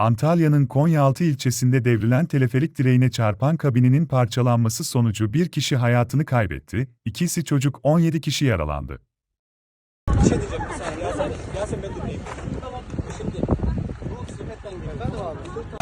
Antalya'nın Konyaaltı ilçesinde devrilen teleferik direğine çarpan kabininin parçalanması sonucu bir kişi hayatını kaybetti, ikisi çocuk 17 kişi yaralandı. Bir şey diyeceğim bir saniye. Yasin, ben dinleyeyim. Tamam. Şimdi bu geliyor. Efendim abi.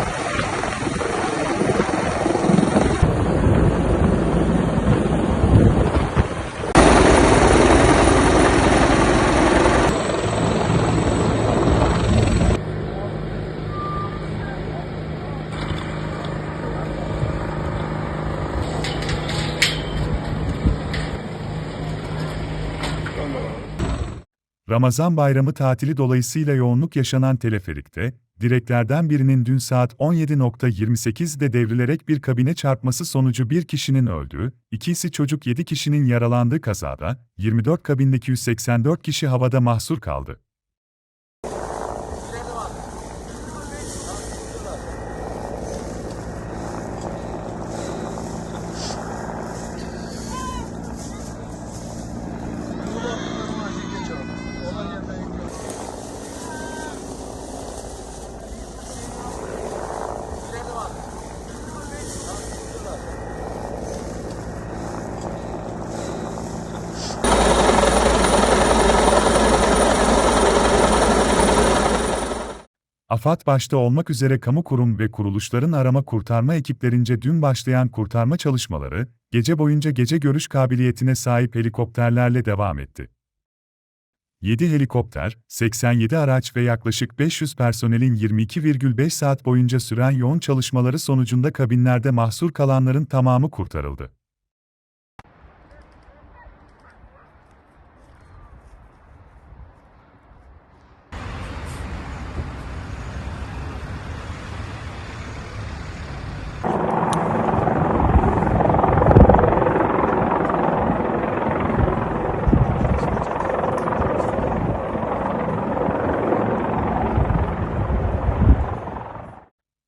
Ramazan bayramı tatili dolayısıyla yoğunluk yaşanan teleferikte, direklerden birinin dün saat 17.28'de devrilerek bir kabine çarpması sonucu bir kişinin öldüğü, ikisi çocuk 7 kişinin yaralandığı kazada, 24 kabindeki 184 kişi havada mahsur kaldı. AFAD başta olmak üzere kamu kurum ve kuruluşların arama kurtarma ekiplerince dün başlayan kurtarma çalışmaları, gece boyunca gece görüş kabiliyetine sahip helikopterlerle devam etti. 7 helikopter, 87 araç ve yaklaşık 500 personelin 22,5 saat boyunca süren yoğun çalışmaları sonucunda kabinlerde mahsur kalanların tamamı kurtarıldı.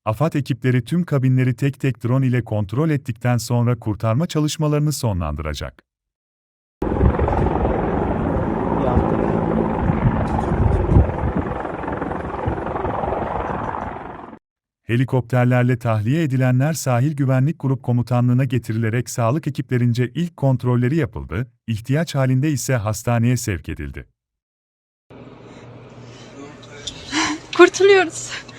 AFAD ekipleri tüm kabinleri tek tek drone ile kontrol ettikten sonra kurtarma çalışmalarını sonlandıracak. Helikopterlerle tahliye edilenler Sahil Güvenlik Grup Komutanlığı'na getirilerek sağlık ekiplerince ilk kontrolleri yapıldı, ihtiyaç halinde ise hastaneye sevk edildi. Kurtuluyoruz.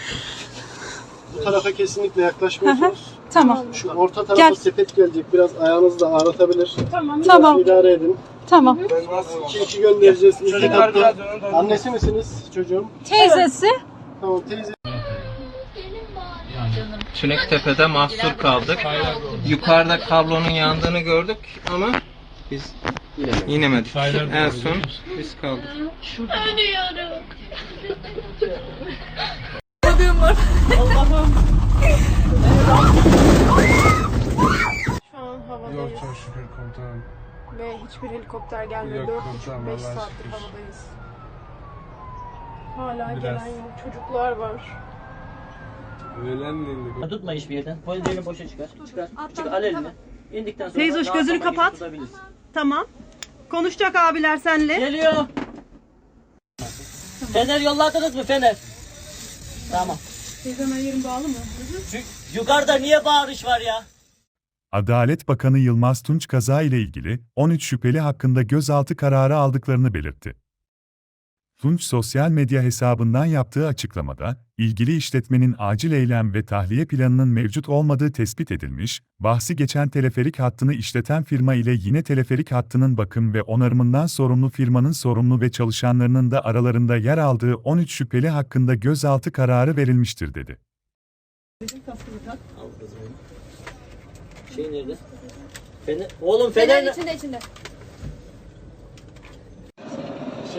Bu tarafa kesinlikle yaklaşmıyorsunuz. Tamam. Şu orta tarafa Gel. sepet gelecek. Biraz ayağınızı da ağrıtabilir. Tamam. Biraz Tamam. idare edin. Tamam. İki iki göndereceğiz. İlk etapta. Annesi misiniz çocuğum? Teyzesi. Tamam teyze. Tünektepe'de mahsur kaldık. Yukarıda kablonun yandığını gördük ama biz inemedik. En son biz kaldık. Şu an havadayız. Yok çok şükür komutanım. Ve hiçbir helikopter gelmiyor. Yok 4,5-5 komutanım, Allah'a saattir şükür. havadayız. Hala Biraz. gelen yok. Çocuklar var. Öğlen değildi. Tutma hiçbir yerden. Elini boşa çıkar. Çıkar. Çıkar al elini. İndikten sonra Teyze hoş, rahat gözünü kapat. tutabilirsin. Tamam. Konuşacak abiler senle. Geliyor. Fener yolladınız mı Fener? Tamam. Teyzem her bağlı mı? Şu yukarıda niye bağırış var ya? Adalet Bakanı Yılmaz Tunç kaza ile ilgili 13 şüpheli hakkında gözaltı kararı aldıklarını belirtti. Tunç sosyal medya hesabından yaptığı açıklamada, ilgili işletmenin acil eylem ve tahliye planının mevcut olmadığı tespit edilmiş, bahsi geçen teleferik hattını işleten firma ile yine teleferik hattının bakım ve onarımından sorumlu firmanın sorumlu ve çalışanlarının da aralarında yer aldığı 13 şüpheli hakkında gözaltı kararı verilmiştir dedi. Şey nerede? Fener. Oğlum Fener. ne- içinde içinde.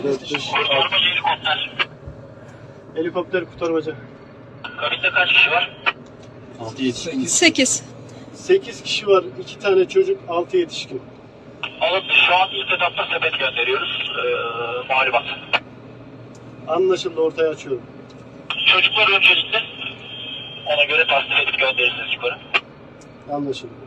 Dört, beş, altı. Helikopter kurtarmacı. Kabinde kaç kişi var? 8. 8 kişi var. 2 tane çocuk, 6 yetişkin. Alıp şu an ilk etapta sepet gönderiyoruz. Ee, malumat. Anlaşıldı ortaya açıyorum. Çocuklar öncelikle ona göre tasnif edip gönderirsiniz yukarı. Anlaşıldı.